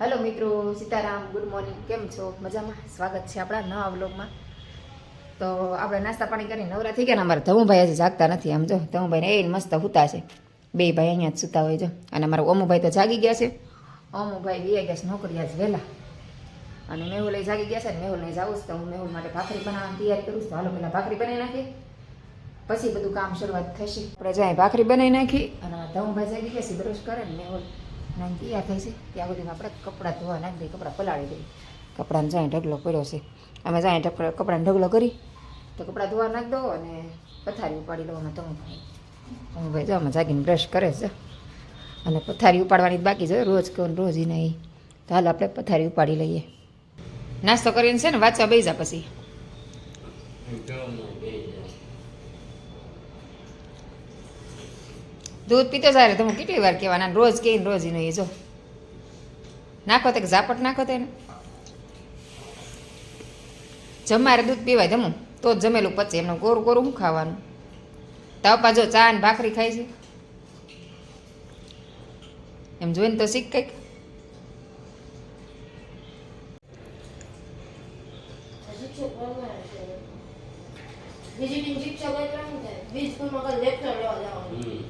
Hello મિત્રો. Sitaram good morning કેમ છો? મજામાં? સ્વાગત છે આપણા નવા વ્લોગમાં. તો આપણે નાસ્તા પાણી કરીને નવરા થઈ ગયા ને અમારા ધમુભાઈ હજી જાગતા નથી. આમ જો ધમુભાઈને એ મસ્ત સૂતા છે. બે ભાઈ અહીંયા જ સૂતા હોય જો. અને અમારા ઓમુભાઈ તો જાગી ગયા છે. ઓમુભાઈ ગયા ગયા છે નોકરી આજ વહેલા અને મેહુલ એ જાગી ગયા છે ને મેહુલ નહીં જાવું છે. તો હું મેહુલ માટે ભાખરી બનાવવાની તૈયારી કરું છું. તો હાલો પહેલાં ભાખરી બનાવી નાખી પછી બધું કામ શરૂઆત થશે. આપણે જાય ભાખરી બનાવી નાખી અને ધમુભાઈ જાગી ગયા છે બ્રશ કરે ને મેહુલ. નાઈ તૈયાર થાય છે. ત્યાં સુધીમાં આપણે કપડાં ધોવા નાખી દઈએ, કપડાં પલાળી દઈએ. કપડાને જાય ઢગલો પડ્યો છે. અમે જાય કપડાને ઢગલો કરી તો કપડાં ધોવા નાખી દો અને પથારી ઉપાડી લો અમે હું ભાઈ જો અમે જાગીને બ્રશ કરે છે. અને પથારી ઉપાડવાની બાકી છે. રોજ કહું રોજ ઈ નહીં. તો હાલ આપણે પથારી ઉપાડી લઈએ. નાસ્તો કરીને છે ને વાંચવા બેસા પછી. દૂધ પીતો જાય તમે કેટલી વાર કહેવાના? રોજ કે રોજ એનો નહીં જો. નાખો તે ઝાપટ નાખો તેને જમારે દૂધ પીવાય જમું, તો જ જમેલું પચે એમનું કોરું કોરું શું ખાવાનું? તાપા જો ચા ને ભાખરી ખાય છે? એમ જોઈને તો શીખ કંઈક શિક્ષક બનવાના છે. વિઝિટિંગ શિક્ષક એટલે શું થાય? વીજ સ્કૂલમાં કાલે લેક્ચર લેવા જવાનું.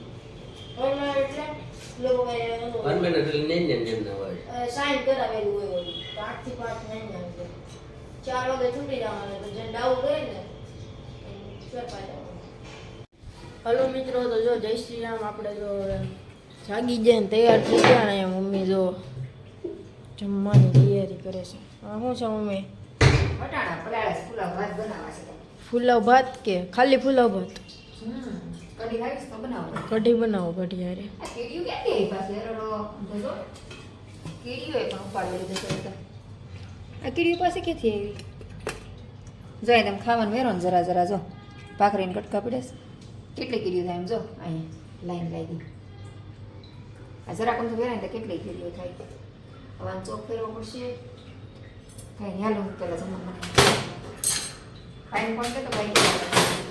બનવાના એટલે લોકોએ એનું, અ, સાઈન કરાવેલું હોય ઓલું. તો આઠથી પાંચ નહીં આવશે. ચાર વાગે છૂટી જવાનું તો ઝંડા હોય ને જવાનું. હલો મિત્રો તો જો જય શ્રી રામ આપણે જો જાગી જઈને ને તૈયાર થઈ ગયા ને મમ્મી જો જમવાની તૈયારી કરે છે. આ શું છે મમ્મી? વટાણા પલાળા ભાત બનાવવા છે. ફુલાવ ભાત કે ખાલી ફુલાવ ભાત? કઢી બનાવો. કઢી બનાવો કઢી હારે. આ કીડીયું ક્યાંથી આવી પાસે એરડો જોજો કીડીયું એ પણ ઉપાડી લીધું છે આ કીડીઓ પાસે ક્યાંથી આવી? જો તમે ખાવાનું વેરો ને જરા જરા જો. ભાખરીને કટકા પડે કેટલી કીડીઓ થાય એમ જો? અહીંયા, લાઈન લાગી આ જરા તો વેરાય તો કેટલી કીડીઓ થાય? હવે ચોક ફેરવો પડશે. કઈ હાલો પહેલાં જમવા ખાઈને કોણ કે તો ભાઈ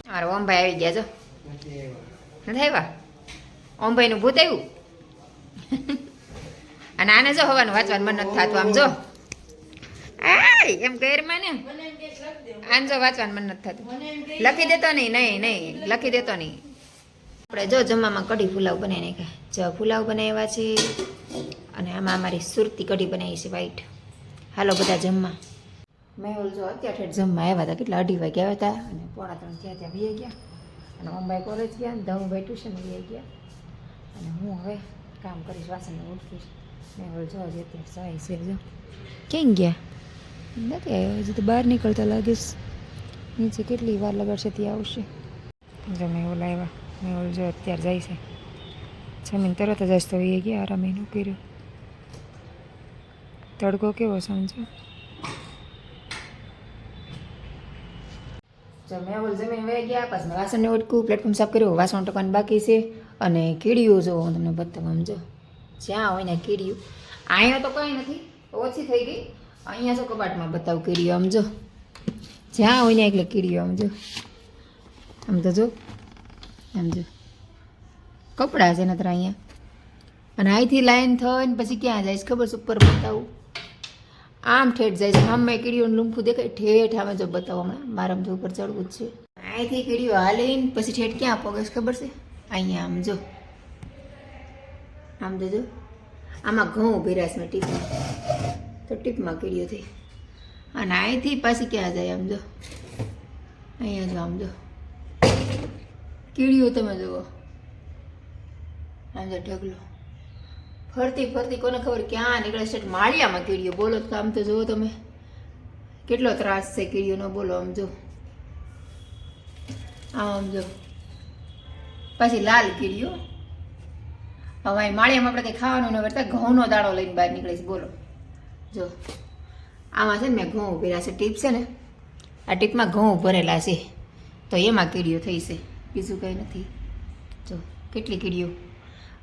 મારા ઓમભાઈ આવી ગયા જો. નથી આવ્યા? ઓમભાઈનું ભૂત આવ્યું? અને આને જો હવાનું વાંચવાનું મન નથી થતું આમ જો. એમ કહેરમાં ને આને જો વાંચવાનું મન નથી થતું. લખી દેતો નહીં નહીં નહીં. લખી દેતો નહીં. આપણે જો જમવામાં કઢી પુલાવ બનાવી નાખ્યા. જો પુલાવ બનાવ્યા છે અને આમાં અમારી સુરતી કઢી બનાવી છે વ્હાઈટ હાલો બધા જમવા. મેહુલ જો અત્યારે જમવા આવ્યા હતા. કેટલા અઢી વાગે આવ્યા હતા. અને પોણા ત્રણ ત્યાં ત્યાં વી ગયા. અને મમ્બાઈ કોલેજ ગયા ધમભાઈ ટ્યુશન વી ગયા. અને હું હવે કામ કરીશ, વાસણને મેહુલ જો હજી અત્યારે સવાય છે જો ક્યાં ગયા નથી આવ્યો હજી તો બહાર નીકળતા લાગીશ નીચે કેટલી વાર લગાડશે ત્યાં આવશે જો મેહુલ આવ્યા મેહુલ જો અત્યારે જાય છે જમીન તરત જ તો એ ગયા આરામ એનું કર્યું તડકો કેવો સમજો જો મેહુલ જમીન વહી ગયા પછી વાસણને ઓટકું પ્લેટફોર્મ સાફ કર્યું વાસણ ટકાનું બાકી છે અને કીડીઓ જો હું તમને બતાવું આમ જો જ્યાં હોય ને કીડિયું અહીંયા તો કંઈ નથી, ઓછી થઈ ગઈ. અહીંયા જો કબાટમાં બતાવું કીડિયું આમ જો. જ્યાં હોય ને એટલે કીડિયું આમ જો. આમ તો જો, આમ જો. કપડાં છે નતર અહીંયા. અને અહીંથી લાઈન થઈને પછી ક્યાં જાય ખબર ઉપર બતાવું. આમ ઠેઠ જાય છે, આમ કીડીઓનું લૂંફું દેખાય, ઠેઠ આમે જો બતાવો હમણાં. મારામ તો ઉપર ચડવું જ છે. અહીંથી કીડીઓ હાલીને પછી ઠેઠ ક્યાં પગે ખબર છે? અહીંયા આમ જો. આમ જોજો આમાં ઘઉં ભેરાશ મેં ટીપમાં. તો ટીપમાં કીડીઓ થઈ. અને અહીંથી પાછી ક્યાં જાય આમ જો અહીંયા જો આમ જો કીડીઓ તમે જુઓ. આમ જો ઢગલો. ફરતી ફરતી કોને ખબર ક્યાં નીકળે છે? માળિયામાં કીડીઓ બોલો તો આમ તો જુઓ તમે. કેટલો ત્રાસ છે કીડીઓનો બોલો આમ જો. આમ જો. પછી લાલ કીડીઓ હવે માળિયામાં આપણે કંઈ ખાવાનું ન વર્તા ઘઉંનો દાણો લઈને બહાર નીકળીશ બોલો. જો, આમાં છે ને મેં ઘઉં ઉભેલા છે. ટીપ છે ને, આ ટીપમાં ઘઉં ભરેલા છે. તો એમાં કીડીઓ થઈ છે. બીજું કંઈ નથી. જો, કેટલી કીડીઓ.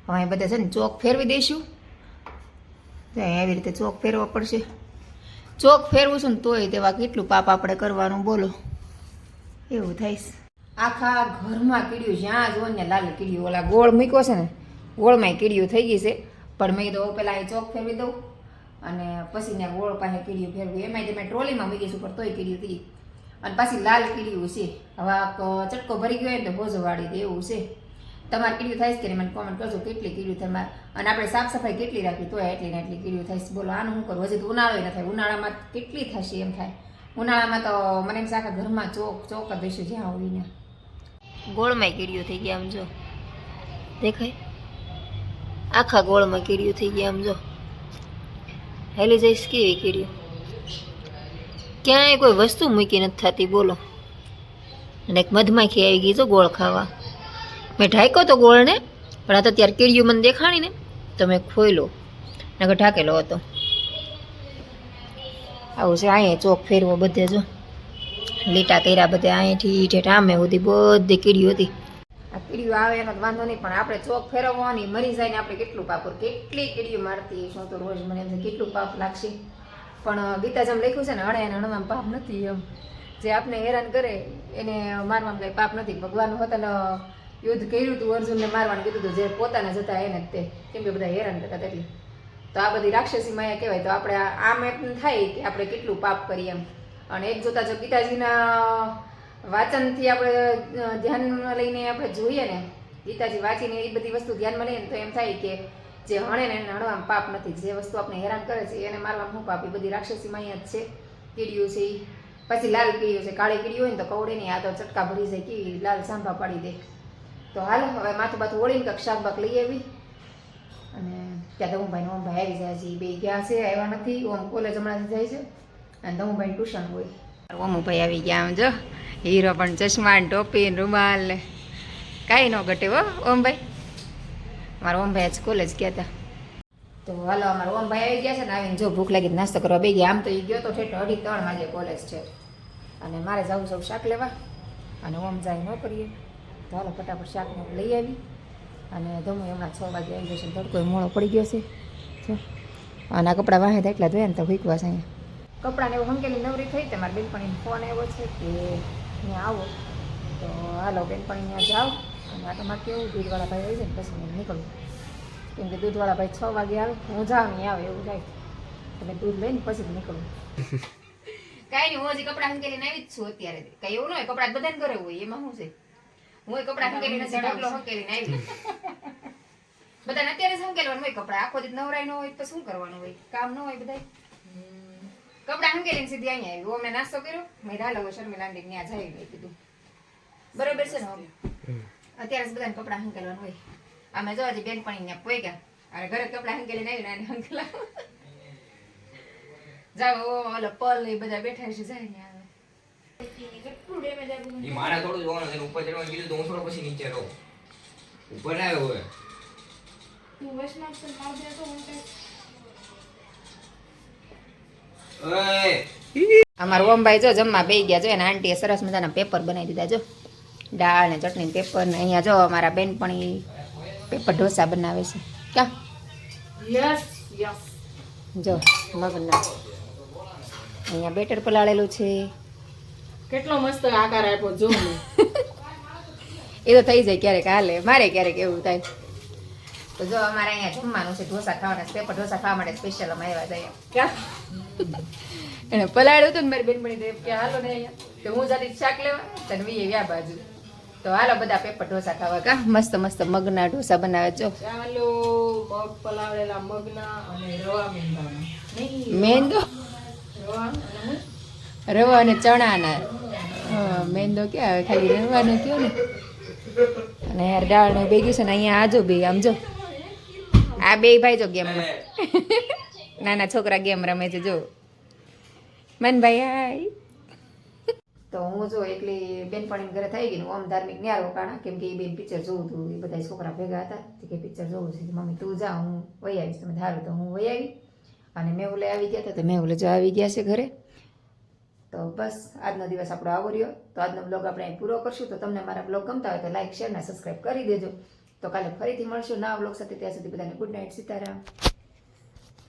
હવે બધા છે ને ચોક ફેરવી દઈશું. તો એવી રીતે ચોક ફેરવો પડશે. ચોક ફેરવું છું ને તોય તેવા કેટલું પાપ આપણે કરવાનું, બોલો. એવું થાય આખા ઘરમાં કીડીઓ જ્યાં જો ને લાલ કીડીઓ, ઓલા ગોળ મૂક્યો છે ને ગોળમાં કીડિયું થઈ ગઈ છે. પણ મેં કીધું પહેલાં એ ચોક ફેરવી દઉં. અને પછી ને ગોળ પાસે કીડિયું ફેરવું એમાંય મેં ટ્રોલીમાં મૂકીશું પણ તોય કીડિયું થઈ અને પાછી લાલ કીડિયું છે. હવે ચટકો ભરી ગયો ને તો બોજો વાળી દેવું છે. તમારે કીડિયું થાય છે મને કોમેન્ટ કરજો કેટલી કીડીયું તમારે અને આપણે સાફ સફાઈ કેટલી રાખી તોય એટલી ને એટલી કીડિયું થાય છે. બોલો, આનું શું કરવું હજી તો ઉનાળો ન થાય. ઉનાળામાં કેટલી થશે એમ થાય. ઉનાળામાં તો મને એમ છે આખા ઘરમાં ચોક ચોક જ દઈશું જ્યાં હોય ત્યાં. ગોળમાં કીડિયું થઈ ગયા આમ જો. દેખાય? આખા ગોળમાં કીડીયું થઈ ગયા આમ જો. હેલી જઈશ કેવી કીડીયું? ક્યાંય કોઈ વસ્તુ મૂકી નથી થતી, બોલો. અને એક મધમાખી આવી ગઈ જો ગોળ ખાવા. મેં ઢાંક્યો તો ગોળને, પણ આ તો ત્યારે કીડીયું મને દેખાણી ને. તો મેં ખોયલો, નકર ઢાંકેલો હતો. આવું છે અહીંયા ચોક ફેરવો બધે જો. લીટા કર્યા બધે અહીંયાથી ઠેઠ આમે સુધી બધી કીડીઓ હતી. કીડીઓ આવે, એનો વાંધો નહીં, પણ આપણે ચોક ફેરવવાની મરી જાય ને આપણે કેટલું પાપ કેટલી કીડીઓ મારતી શું તો રોજ મને એમ કેટલું પાપ લાગશે? પણ ગીતા જેમ લખ્યું છે ને અણે એને અણમાં પાપ નથી એમ. જે આપને હેરાન કરે, એને મારવામાં કંઈ પાપ નથી. ભગવાન હોતા યુદ્ધ કર્યું હતું અર્જુનને મારવાનું, કીધું હતું જે પોતાના જતા એને તે. કેમ કે બધા હેરાન કરતા એટલે. તો આ બધી રાક્ષસી માયા કહેવાય. તો આપણે આમ એમ થાય કે આપણે કેટલું પાપ કરીએ એમ. અને એક જોતા જો ગીતાજીના વાંચનથી આપણે ધ્યાનમાં લઈને આપણે જોઈએ ને, ગીતાજી વાંચીને એ બધી વસ્તુ ધ્યાનમાં લઈએ ને તો એમ થાય કે જે હણે ને એને હણવામાં પાપ નથી. જે વસ્તુ આપણે હેરાન કરે છે એને મારવામાં હું પાપ? એ બધી રાક્ષસી માયા જ છે. કીડીઓ છે પછી લાલ કીડીઓ છે. કાળી કીડી હોય ને તો કવડે નહીં આ તો ચટકા ભરી જાય કેવી લાલ સાંભા પાડી દે. તો હાલ હવે માથું બાથું ઓળીને કંઈક શાકબાક લઈ આવી. અને ત્યાં દમુભાઈ ઓમભાઈ આવી જાય છે. બે ગયા છે, આવ્યા નથી. ઓમ કોલેજ હમણાંથી જાય છે. અને દમુભાઈ ટ્યુશન હોય. ઓમુભાઈ આવી ગયા આમ જો હીરો પણ ચશ્મા ને ટોપી રૂમાલ ને કાંઈ ન ઘટે હો, ઓમભાઈ. મારા ઓમભાઈ આજ કોલેજ ગયા હતા તો હાલો, અમારા ઓમભાઈ આવી ગયા છે ને, આવીને જો ભૂખ લાગી નાસ્તો કરવા બે ગયા. આમ તો એ ગયો તો ઠેઠ અઢી ત્રણ વાગે કોલેજ છે. અને મારે જવું સૌ શાક લેવા. અને ઓમ જાય ન કરીએ તો હાલો, ફટાફટ શાક લઈ આવી. અને ધમું હમણાં છ વાગે આવી જશે તડકો મોડો પડી ગયો છે. જો. અને આ કપડાં વાહે એટલા ધોયા ને તો ભૂકવા છે અહીંયા. કપડાને એવું હંકેલી નવરી થઈ તે, મારા બેનપણીનો ફોન આવ્યો છે કે અહીંયા આવો. તો હાલો બેનપણી અહીંયા જાઓ. અને આટોમાં કેવું દૂધવાળા ભાઈ આવી જાય ને પછી હું નીકળું. કેમ કે દૂધવાળા ભાઈ છ વાગે આવે હું જાઉં નહીં આવે એવું થાય એટલે દૂધ લઈને પછી જ નીકળું. કાંઈ નહીં હું હજી કપડાં હંકેલીને આવી જ છું અત્યારે. કઈ એવું ન હોય કપડાં બધાને ઘરે હોય એમાં શું છે? હું કપડાં સંકેલી નથી ઢગલો હંકેલીને આવી બધાને અત્યારે જ હંકેલવાનું હોય કપડાં આખો દીધ નવરાય ન હોય તો શું કરવાનું હોય? કામ ન હોય બધાય? કપડાં લઈને સીધી અહીંયા આવી અમને નાસ્તો કર્યો મેં હાલો હવે ને ત્યાં જઈ ગઈ કીધું. બરોબર છે ને હવે? અત્યારે બધાને કપડાં હંકેલવાનું હોય. અમે જો હજી બેનપણી અહીંયા પોઈ ગયા અને ઘરે કપડાં હંકેલીને આવીને આને હંકેલા. જાઓ ઓલો પલ ને એ બધા બેઠા છે જાય ને આવે. મારે થોડું જોવાનું છે ઉપર ચડવાનું કીધું તો હું થોડો પછી નીચે રહું. ઉપર આવ્યો હવે. તું માવ દે તો હું અમારા ઓમભાઈ જો જમવા બેસી ગયા જો એના આંટીએ સરસ મજાના પેપર બનાવી દીધા જો. દાળ ને ચટણી પેપર ને અહીંયા જો અમારા બેનપણી પેપર ઢોસા બનાવે છે. ક્યાં? જો મગના. અહીંયા બેટર પલાળેલું છે. કેટલો મસ્ત આકાર આપ્યો જો. એ તો થઈ જાય ક્યારેક હાલે. મારે ક્યારેક એવું થાય. તો જો અમારે અહીંયા જમવાનું છે ઢોસા ખાવાના પેપર ઢોસા ખાવા માટે સ્પેશિયલ અમે આવ્યા હતા ક્યાં? એને પલાળ્યું હતું ને મારી બેન બની કે હાલો ને અહીંયા. તો હું જાતી શાક લેવા તને વીએ વ્યા બાજુ. તો હાલો બધા પેપર ઢોસા ખાવા કા મસ્ત મસ્ત મગના ઢોસા બનાવે જો. ચાલો મગ પલાળેલા મગના અને રવા મેંદાના. મેંદો? રવા અને રવા અને ચણાના. મેંદો ક્યાં આવે? ખાલી રવાનો કયો ને? અને યાર દાળનું ભેગી છે ને અહીંયા આજો બે આમ જો. આ બે ભાઈ જો ગેમ નાના છોકરા ગેમ રમે છે જો. મનભાઈ હાય. તો હું જો એટલી બેનપણી ઘરે થઈ ગઈ ઓમ ધાર્મિક ન્યા રોકાણા કેમ કે એ બેન પિક્ચર જોવું હતું એ બધા છોકરા ભેગા હતા કે પિક્ચર જોવું છે. મમ્મી તું જા હું વહી આવીશ. તમે ધારો તો હું વહી આવી. અને મેહુલે આવી ગયા હતા તો મેહુલે જો આવી ગયા છે ઘરે. તો બસ આજનો દિવસ આપણો આવો રહ્યો. તો આજનો બ્લોગ આપણે પૂરો કરશું. તો તમને મારા બ્લોગ ગમતા હોય તો લાઈક શેર અને સબસ્ક્રાઈબ કરી દેજો. તો કાલે ફરીથી મળશું નવા બ્લોગ સાથે. ત્યાં સુધી બધાને ગુડ નાઇટ સીતારામ.